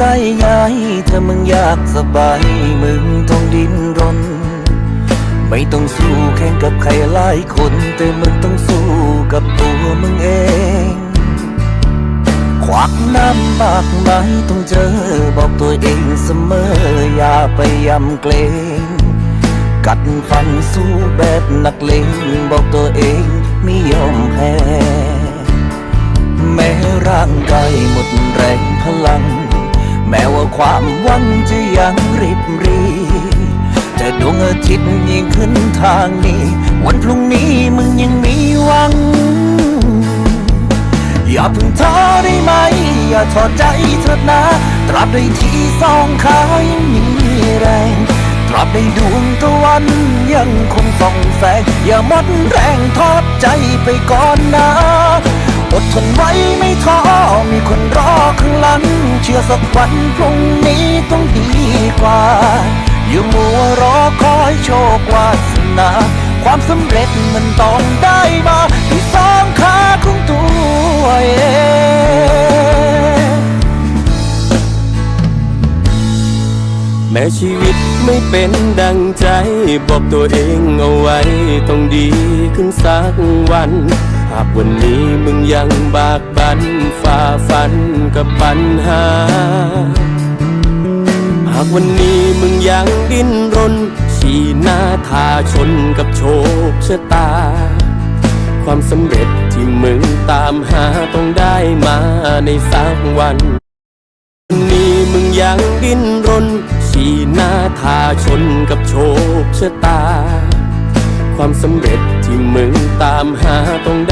ได้ง่ายถ้ามึงอยากสบาย มึงต้องดิ้นรน ไม่ต้องสู้แข่งกับใครหลายคน แต่มึงต้องสู้กับตัวมึงเอง ควักน้ำมากมายต้องเจอ บอกตัวเองเสมอ อย่าไปยำเกรงกัดฟันสู้แบบนักเลงบอกตัวเองไม่ยอมแพ้ ความหวังจะยังริบรีแต่ดวงอาทิตย์ยิ่งขึ้นทางนี้ วันพรุ่งนี้มึงยังมีหวัง อย่าเพิ่งท้อได้ไหม อย่าถอใจเถิดนะ ตราบใดที่สองขายังมีแรงตราบใดดวงตะวันยังคงส่องแสง อย่าหมดแรงทอดใจไปก่อนนะ อดทนไว้ไม่ท้อมีคนรอข้างหลัง เชื่อสักวันพรุ่งนี้ต้องดีกว่า อย่ามัวรอคอยโชควาสนา ความสำเร็จมันต้องได้มาด้วยสองขาของตัวเองแม้ชีวิตไม่เป็นดังใจ บอกตัวเองเอาไว้ ต้องดีขึ้นสักวัน หากวันนี้มึงยังบากบันฝ่าฟันกับปัญหา หากวันนี้มึงยังดิ้นรน ชี้หน้าทาชนกับโชคชะตา ความสำเร็จที่มึงตามหาต้องได้มาในสักวัน วันนี้มึงยังดิ้นรน ชี้หน้าทาชนกับโชคชะตา ความสำเร็จที่มึงตามหาต้องได้